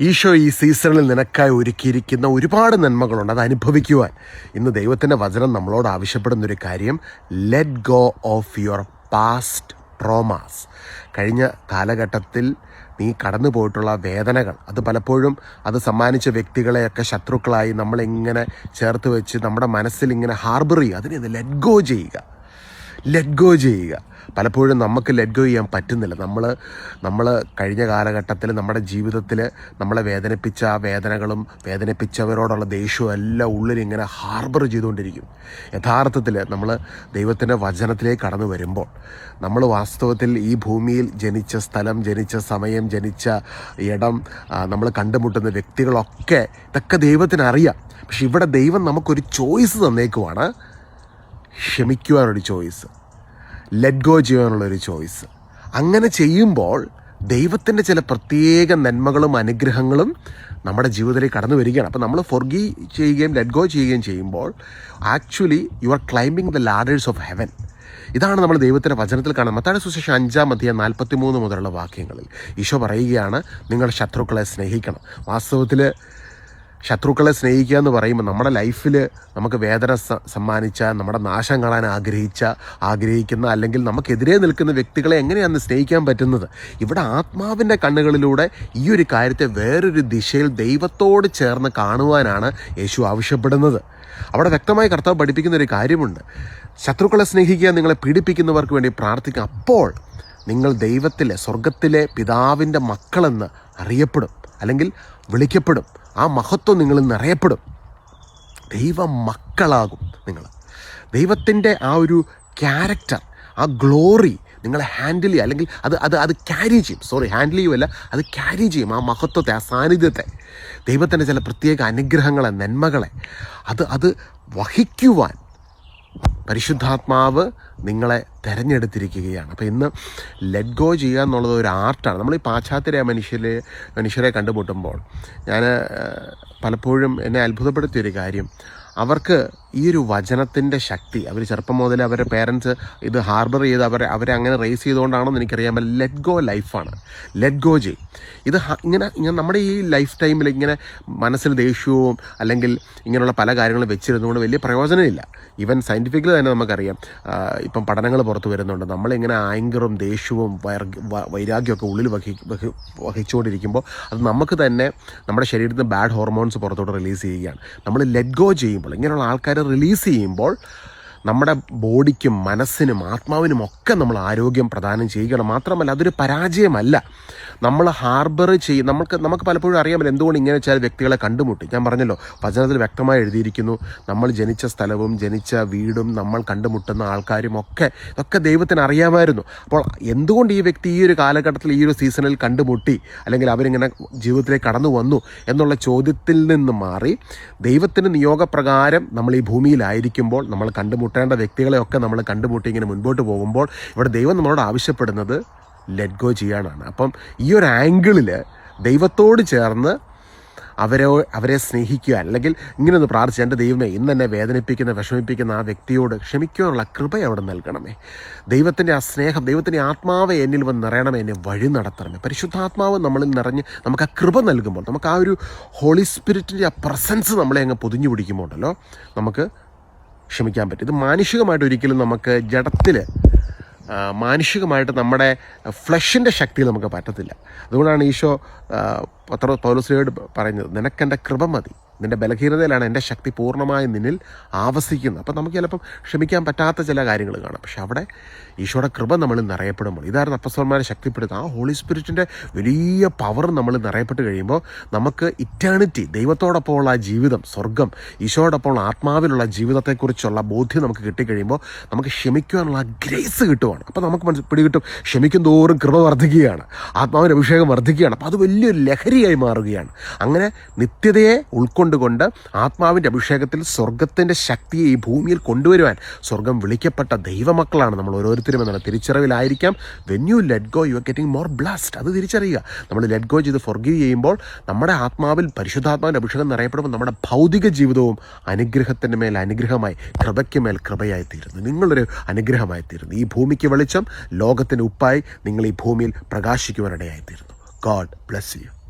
ഈശോ ഈ സീസണിൽ നിനക്കായി ഒരുക്കിയിരിക്കുന്ന ഒരുപാട് നന്മകളുണ്ട്. അത് അനുഭവിക്കുവാൻ. ഇന്ന് ദൈവത്തിന്റെ വചനം നമ്മളോട് ആവശ്യപ്പെടുന്ന ഒരു കാര്യം. Let go of your past traumas കഴിഞ്ഞ കാലഘട്ടത്തിൽ നീ കടന്നു പോയിട്ടുള്ള വേദനകൾ അത് പലപ്പോഴും അത് സമ്മാനിച്ച വ്യക്തികളെയൊക്കെ ശത്രുക്കളായി നമ്മളിങ്ങനെ ചേർത്ത് വെച്ച് നമ്മുടെ മനസ്സിൽ ഇങ്ങനെ ഹാർബർ ചെയ്യുക. അതിനെ ലെറ്റ് ഗോ ചെയ്യുക. ലെറ്റ് ഗോ ചെയ്യുക. പലപ്പോഴും നമുക്ക് ലെറ്റ് ഗോ ചെയ്യാൻ പറ്റുന്നില്ല. നമ്മൾ നമ്മൾ കഴിഞ്ഞ കാലഘട്ടത്തിൽ നമ്മുടെ ജീവിതത്തിൽ നമ്മളെ വേദനിപ്പിച്ച ആ വേദനകളും വേദനിപ്പിച്ചവരോടുള്ള ദേഷ്യവും എല്ലാം ഉള്ളിൽ ഇങ്ങനെ ഹാർബർ ചെയ്തുകൊണ്ടിരിക്കും. യഥാർത്ഥത്തിൽ നമ്മൾ ദൈവത്തിന്റെ വചനത്തിലേക്ക് കടന്നു വരുമ്പോൾ നമ്മൾ വാസ്തവത്തിൽ ഈ ഭൂമിയിൽ ജനിച്ച സ്ഥലം ജനിച്ച സമയം ജനിച്ച ഇടം നമ്മൾ കണ്ടുമുട്ടുന്ന വ്യക്തികളൊക്കെ ഇതൊക്കെ ദൈവത്തിന് അറിയാം. പക്ഷെ ഇവിടെ ദൈവം നമുക്കൊരു ചോയ്സ് തന്നേക്കുവാണ്. ക്ഷമിക്കുവാനൊരു ചോയ്സ് ലെറ്റ് ഗോ ചെയ്യാനുള്ളൊരു ചോയ്സ് അങ്ങനെ ചെയ്യുമ്പോൾ ദൈവത്തിന്റെ ചില പ്രത്യേക നന്മകളും അനുഗ്രഹങ്ങളും നമ്മുടെ ജീവിതത്തിലേക്ക് കടന്നു വരികയാണ്. അപ്പോൾ നമ്മൾ ഫൊർഗി ചെയ്യുകയും ലെറ്റ് ഗോ ചെയ്യുകയും ചെയ്യുമ്പോൾ actually you are climbing the ladders of heaven ഇതാണ് നമ്മൾ ദൈവത്തിന്റെ വചനത്തിൽ കാണുന്നത്. മത്താഴ സുശേഷം അഞ്ചാം അധ്യായം നാൽപ്പത്തി മൂന്ന് മുതലുള്ള വാക്യങ്ങളിൽ ഈശോ പറയുകയാണ് നിങ്ങളുടെ ശത്രുക്കളെ സ്നേഹിക്കണം. വാസ്തവത്തിൽ ശത്രുക്കളെ സ്നേഹിക്കുക എന്ന് പറയുമ്പോൾ നമ്മുടെ ലൈഫിൽ നമുക്ക് വേദന സമ്മാനിച്ച നമ്മുടെ നാശം കാണാൻ ആഗ്രഹിച്ച ആഗ്രഹിക്കുന്ന അല്ലെങ്കിൽ നമുക്കെതിരെ നിൽക്കുന്ന വ്യക്തികളെ എങ്ങനെയാണ് സ്നേഹിക്കാൻ പറ്റുന്നത്? ഇവിടെ ആത്മാവിന്റെ കണ്ണുകളിലൂടെ ഈ ഒരു കാര്യത്തെ വേറൊരു ദിശയിൽ ദൈവത്തോട് ചേർന്ന് കാണുവാനാണ് യേശു ആവശ്യപ്പെടുന്നത്. അവിടെ വ്യക്തമായി കർത്താവ് പഠിപ്പിക്കുന്ന ഒരു കാര്യമുണ്ട്. ശത്രുക്കളെ സ്നേഹിക്കുക നിങ്ങളെ പീഡിപ്പിക്കുന്നവർക്ക് വേണ്ടി പ്രാർത്ഥിക്കുക അപ്പോൾ നിങ്ങൾ ദൈവത്തിലെ സ്വർഗത്തിലെ പിതാവിന്റെ മക്കളെന്ന് അറിയപ്പെടും. അല്ലെങ്കിൽ വിളിക്കപ്പെടും. ആ മഹത്വം നിങ്ങളിൽ നിറയപ്പെടും. ദൈവ മക്കളാകും നിങ്ങൾ ദൈവത്തിന്റെ ആ ഒരു ക്യാരക്ടർ ആ ഗ്ലോറി നിങ്ങൾ ഹാൻഡിൽ ചെയ്യുക. അല്ലെങ്കിൽ അത് അത് അത് ക്യാരി ചെയ്യും. സോറി ഹാൻഡിൽ ചെയ്യുമല്ല അത് ക്യാരി ചെയ്യും. ആ മഹത്വത്തെ ആ സാന്നിധ്യത്തെ. ദൈവത്തിന്റെ ചില പ്രത്യേക അനുഗ്രഹങ്ങളെ നന്മകളെ അത് അത് വഹിക്കുവാൻ പരിശുദ്ധാത്മാവ് നിങ്ങളെ തിരഞ്ഞെടുത്തിരിക്കുകയാണ്. അപ്പോൾ ഇന്ന് ലെറ്റ് ഗോ ചെയ്യുക എന്നുള്ളത് ഒരു ആർട്ടാണ്. നമ്മൾ ഈ പാശ്ചാത്യ മനുഷ്യരെ മനുഷ്യരെ കണ്ടുമുട്ടുമ്പോൾ ഞാൻ പലപ്പോഴും എന്നെ അത്ഭുതപ്പെടുത്തിയൊരു കാര്യം. അവർക്ക് ഈ ഒരു വചനത്തിന്റെ ശക്തി അവർ ചെറുപ്പം മുതൽ അവരുടെ പേരൻസ് ഇത് ഹാർബർ ചെയ്ത് അവരെ അവരെ അങ്ങനെ റേസ് ചെയ്തുകൊണ്ടാണെന്ന് എനിക്കറിയാൻ പറ്റില്ല. ലെറ്റ് ഗോ ലൈഫാണ് ലെറ്റ് ഗോ ജെ. ഇത് ഇങ്ങനെ ഇങ്ങനെ നമ്മുടെ ഈ ലൈഫ് ടൈമിൽ ഇങ്ങനെ മനസ്സിൽ ദേഷ്യവും അല്ലെങ്കിൽ ഇങ്ങനെയുള്ള പല കാര്യങ്ങളും വെച്ചിരുന്നുകൊണ്ട് വലിയ പ്രയോജനമില്ല. ഈവൻ സയന്റിഫിക്കലി തന്നെ നമുക്കറിയാം. ഇപ്പം പഠനങ്ങൾ പുറത്തു വരുന്നുണ്ട്. നമ്മളിങ്ങനെ ആങ്കറും ദേഷ്യവും വൈരാഗ്യമൊക്കെ ഉള്ളിൽ വഹി വഹി വഹിച്ചുകൊണ്ടിരിക്കുമ്പോൾ അത് നമുക്ക് തന്നെ നമ്മുടെ ശരീരത്തിൽ ബാഡ് ഹോർമോൺസ് പുറത്തോട്ട് റിലീസ് ചെയ്യുകയാണ്. നമ്മൾ ലെറ്റ് ഗോ ചെയ്യുമ്പോൾ ഇങ്ങനെയുള്ള ആൾക്കാരെ റിലീസ് ചെയ്യുമ്പോൾ നമ്മുടെ ബോഡിക്കും മനസ്സിനും ആത്മാവിനും ഒക്കെ നമ്മൾ ആരോഗ്യം പ്രദാനം ചെയ്യുകയാണ്. മാത്രമല്ല അതൊരു പരാജയമല്ല. നമ്മൾ ഹാർബർ ചെയ്യും നമുക്ക് നമുക്ക് പലപ്പോഴും അറിയാമല്ലോ എന്തുകൊണ്ട് ഇങ്ങനെ ചില വ്യക്തികളെ കണ്ടുമുട്ടി. ഞാൻ പറഞ്ഞല്ലോ വചനത്തിൽ വ്യക്തമായി എഴുതിയിരിക്കുന്നു നമ്മൾ ജനിച്ച സ്ഥലവും ജനിച്ച വീടും നമ്മൾ കണ്ടുമുട്ടുന്ന ആൾക്കാരും ഒക്കെ ഇതൊക്കെ ദൈവത്തിന് അറിയാമായിരുന്നു. അപ്പോൾ എന്തുകൊണ്ട് ഈ വ്യക്തി ഈ ഒരു കാലഘട്ടത്തിൽ ഈ ഒരു സീസണിൽ കണ്ടുമുട്ടി? അല്ലെങ്കിൽ അവരിങ്ങനെ ജീവിതത്തിലേക്ക് കടന്നു വന്നു? എന്നുള്ള ചോദ്യത്തിൽ നിന്ന് മാറി ദൈവത്തിന് നിയോഗപ്രകാരം നമ്മൾ ഈ ഭൂമിയിലായിരിക്കുമ്പോൾ നമ്മൾ കണ്ടുമുട്ടേണ്ട വ്യക്തികളെയൊക്കെ നമ്മൾ കണ്ടുമുട്ടി ഇങ്ങനെ മുൻപോട്ട് പോകുമ്പോൾ ഇവിടെ ദൈവം നമ്മളോട് ആവശ്യപ്പെടുന്നത് ലെറ്റ് ഗോ ചെയ്യാനാണ്. അപ്പം ഈ ഒരു ആംഗിളിൽ ദൈവത്തോട് ചേർന്ന് അവരെ അവരെ സ്നേഹിക്കുക അല്ലെങ്കിൽ ഇങ്ങനെ ഒന്ന് പ്രാർത്ഥിച്ച് എന്റെ ദൈവമേ ഇന്ന് എന്നെ വേദനിപ്പിക്കുന്ന വിഷമിപ്പിക്കുന്ന ആ വ്യക്തിയോട് ക്ഷമിക്കാനുള്ള കൃപ അവിടെ നൽകണമേ. ദൈവത്തിന്റെ ആ സ്നേഹം ദൈവത്തിന്റെ ആത്മാവ് എന്നിൽ വന്ന് നിറയണമേ എന്നെ വഴി നടത്തണമേ. പരിശുദ്ധാത്മാവ് നമ്മളിൽ നിറഞ്ഞ് നമുക്ക് ആ കൃപ നൽകുമ്പോൾ നമുക്ക് ആ ഒരു ഹോളി സ്പിരിറ്റിന്റെ ആ പ്രസൻസ് നമ്മളെ അങ്ങ് പൊതിഞ്ഞു പിടിക്കുമ്പോൾ ഉണ്ടല്ലോ നമുക്ക് ക്ഷമിക്കാൻ പറ്റും. ഇത് മാനുഷികമായിട്ട് ഒരിക്കലും നമുക്ക് ജഡത്തിൽ മാനുഷികമായിട്ട് നമ്മുടെ ഫ്ലഷിന്റെ ശക്തി നമുക്ക് പറ്റത്തില്ല. അതുകൊണ്ടാണ് ഈശോ പത്ര പൗലോസ്ലിയോട് പറയുന്നത് നിനക്കെന്റെ കൃപ മതി. നിന്റെ ബലഹീനതയിലാണ് എന്റെ ശക്തി പൂർണമായി നിന്നിൽ ആവസിക്കുന്നത്. അപ്പം നമുക്ക് ചിലപ്പം ക്ഷമിക്കാൻ പറ്റാത്ത ചില കാര്യങ്ങൾ കാണാം. പക്ഷെ അവിടെ ഈശോയുടെ കൃപ നമ്മൾ നിറയപ്പെടുമ്പോൾ ഇതായിരുന്നു അപ്പസ്വന്മാരെ ശക്തിപ്പെടുത്തുക ആ ഹോളി സ്പിരിറ്റിന്റെ വലിയ പവർ നമ്മൾ നിറയപ്പെട്ട് കഴിയുമ്പോൾ നമുക്ക് ഇറ്റേണിറ്റി ദൈവത്തോടൊപ്പമുള്ള ജീവിതം സ്വർഗം ഈശോയോടൊപ്പമുള്ള ആത്മാവിലുള്ള ജീവിതത്തെക്കുറിച്ചുള്ള ബോധ്യം നമുക്ക് കിട്ടിക്കഴിയുമ്പോൾ നമുക്ക് ക്ഷമിക്കുവാനുള്ള ഗ്രേസ് കിട്ടുവാണ്. അപ്പോൾ നമുക്ക് മനസ്സിൽ പിടികിട്ടും ക്ഷമിക്കും തോറും കൃപ വർദ്ധിക്കുകയാണ്. ആത്മാവിന്റെ അഭിഷേകം വർദ്ധിക്കുകയാണ്. അപ്പോൾ അത് വലിയൊരു ലഹരിയായി മാറുകയാണ്. അങ്ങനെ നിത്യതയെ ഉൾക്കൊണ്ടുകൊണ്ട് ആത്മാവിന്റെ അഭിഷേകത്തിൽ സ്വർഗത്തിന്റെ ശക്തിയെ ഈ ഭൂമിയിൽ കൊണ്ടുവരുവാൻ സ്വർഗം വിളിക്കപ്പെട്ട ദൈവമക്കളാണ്. നമ്മൾ ഓരോരുത്തരും എന്നുള്ള തിരിച്ചറിവിലായിരിക്കാം. When you let go you are getting more blessed അത് തിരിച്ചറിയുക. നമ്മൾ ലെറ്റ് ഗോ ചെയ്ത് ഫൊർഗീവ് ചെയ്യുമ്പോൾ നമ്മുടെ ആത്മാവിൽ പരിശുദ്ധാത്മാവിന്റെ അഭിഷേകം നിറയപ്പെടുമ്പോൾ നമ്മുടെ ഭൗതിക ജീവിതവും അനുഗ്രഹത്തിന്റെ മേൽ അനുഗ്രഹമായി കൃപയ്ക്ക് മേൽ കൃപയായി തീരുന്നു. നിങ്ങളൊരു അനുഗ്രഹമായി തീരുന്നു. ഈ ഭൂമിക്ക് വെളിച്ചം ലോകത്തിന് ഉപ്പായി നിങ്ങൾ ഈ ഭൂമിയിൽ പ്രകാശിക്കുവാനിടയായി തീരുന്നു. God bless you